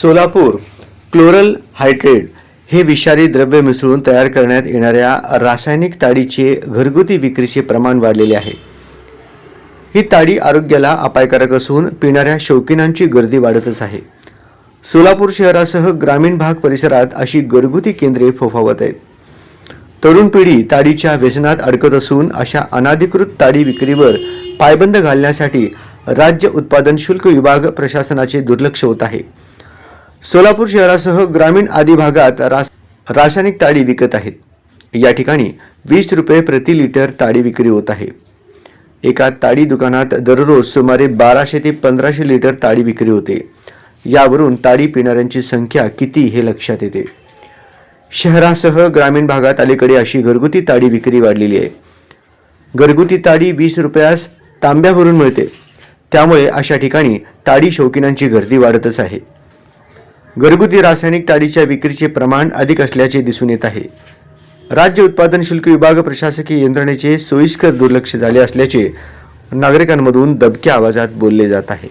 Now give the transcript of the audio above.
Solapur chloral hydrate हे विषारी द्रव्य मिसळून तयार करण्यात येणाऱ्या रासायनिक ताडीचे घरगुती विक्रीचे प्रमाण वाढलेले आहे. ही ताडी आरोग्याला अपायकारक असून पिणाऱ्या शौकीनांची गर्दी वाढतच आहे. सोलापूर शहरासह ग्रामीण भाग परिसरात अशी घरगुती केंद्रे फोफावत आहेत. तरुण पिढी ताडीच्या व्यसनात अडकत असून अशा अनाधिकृत ताडी विक्रीवर पायबंद घालण्यासाठी राज्य उत्पादन शुल्क विभाग प्रशासनाचे दुर्लक्ष होत आहे. सोलापूर शहरासह ग्रामीण आदी भागात रास रासायनिक ताडी विकत आहेत. या ठिकाणी वीस रुपये प्रति लिटर ताडी विक्री होत आहे. एका ताडी दुकानात दररोज सुमारे बाराशे ते पंधराशे लिटर ताडी विक्री होते. यावरून ताडी पिणाऱ्यांची संख्या किती हे लक्षात येते. शहरासह ग्रामीण भागात अलीकडे अशी घरगुती ताडी विक्री वाढलेली आहे. घरगुती ताडी वीस रुपयास तांब्यावरून मिळते. त्यामुळे अशा ठिकाणी ताडी शौकीनांची गर्दी वाढतच आहे. घरगुती रासायनिक टाळीच्या विक्रीचे प्रमाण अधिक असल्याचे दिसून येत आहे. राज्य उत्पादन शुल्क विभाग प्रशासकीय यंत्रणेचे सोयीस्कर दुर्लक्ष झाले असल्याचे नागरिकांमधून दबक्या आवाजात बोलले जात आहे.